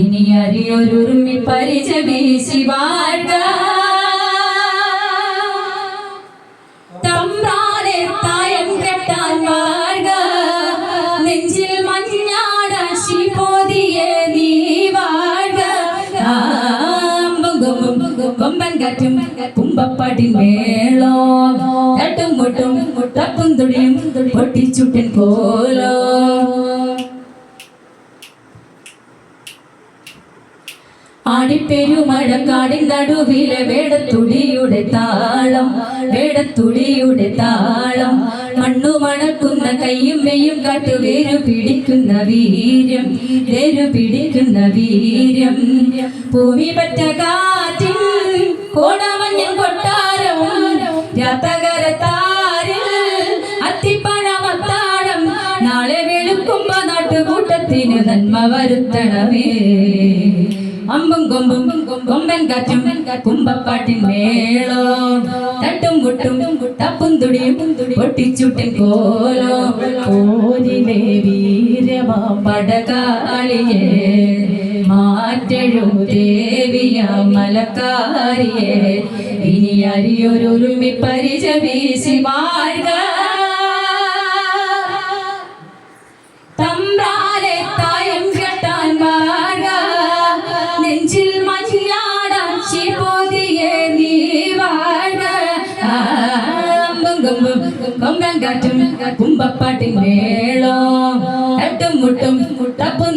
ഇനി അറിയൊരുമി പരിച വീശി വാഴ്ക തമ്പ്രാനെ തായം കെട്ടാൻ വാഴ്ക നെഞ്ചിൽ മഞ്ഞാട ശിപോതിയെ നീ വാഴ്ക. കൊമ്പൻ കാറ്റും കുമ്പപ്പാടിൻ മേളോ. തട്ടും മുട്ടും മുട്ടപ്പും തുടിയും പൊട്ടിച്ചുട്ടൻ പോലോ ആടിപ്പെരുമഴക്കാടിൻ നടുവിലെ വേടത്തുടിയുടെ താളം വേടത്തുടിയുടെ താളം. മണ്ണു മണക്കുന്ന കയ്യും മെയ്യും കാട്ടു വേരു പിടിക്കുന്ന വീര്യം വേരു പിടിക്കുന്ന വീര്യം. ഭൂമി പറ്റ കാറ്റിൽ കോടമഞ്ഞൻ കൊട്ടാരവും രഥകര താരിൽ അത്തിപ്പഴമത്താഴം. നാളെ വെളുക്കുമ്പോ നാട്ടുകൂട്ടത്തിന് നന്മ വരുത്തണമേ. അമ്പും കൊമ്പും കൊമ്പൻ കാറ്റും കുമ്പപ്പാട്ടിൻ മേളോ. തട്ടും കുട്ടും തപ്പും തുടിയും പൊട്ടിച്ചുട്ടിൻ കോലോ. ഓരിലെ വീരമാ പടകാളിയെ മാറ്റഴു ദേവിയ മലക്കാരിയെ. ഇനി അരിയൊരുമി പരിച വീശി കൊമ്പൻ കാറ്റും കുമ്പപ്പാട്ടിൻ മേളോ. തട്ടും മുട്ടും തപ്പും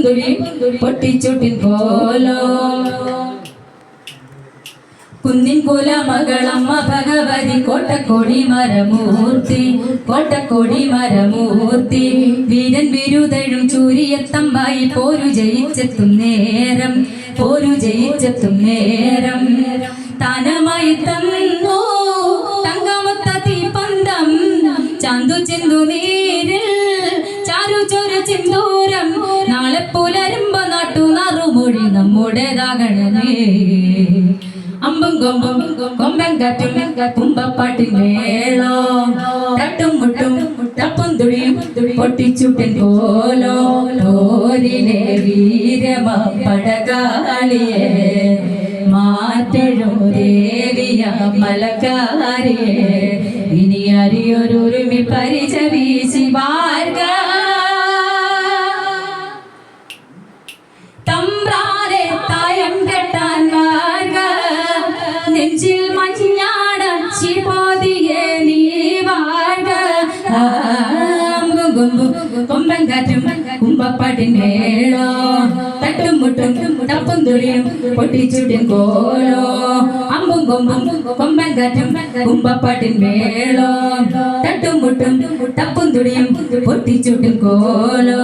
കുന്നിൻ കുല മകളമ്മ ഭഗവതി കോട്ടക്കോടി മരമൂർത്തി കോട്ടക്കോടി മരമൂർത്തി. വീരൻ വിരുതഴും ചൂരിയത്തമ്പായി പോരു ജയിച്ചെത്തും നേരം പോരു ജയിച്ചെത്തും നേരം. താനമായി തന്നു ചന്തു ചിന്തു നീരിൽ. ചാരു ചൊരു ചിന്തൂരം. നാളെ പുലരുമ്പ നാട്ടു നറുമൊഴി നമ്മുടേതാകണേ അമ്പും കൊമ്പും കൊമ്പൻ കാറ്റും കുമ്പപ്പാട്ടിൻ മേളോ. തട്ടും മുട്ടും തപ്പും തുഴിയും പൊട്ടിച്ചുട്ടൻ പോലോ ലോരിലെ വീരമ പടകാളിയെ. മാറ്റഴോ ദേവിയ മലക്കാരിയെ. അറിയൊരുമി പരിച വീശി വാർഗ തമ്പ്രാരെ തായം കെട്ടാൻ വാഴ്ക നെഞ്ചിൽ മഞ്ഞാട ശിപോതിയെ നീ വാഴ്ക കൊമ്പൻ കാറ്റും തപ്പും തുടിയും പൊട്ടിച്ചുടിൻ കോലോ. അമ്പും കൊമ്പും കൊമ്പൻ കാറ്റും കുമ്പപ്പാട്ടിൻ മേളോ. തട്ടും മുട്ടും തപ്പും തുടിയും പൊട്ടിച്ചുട്ടിൻ കോലോ.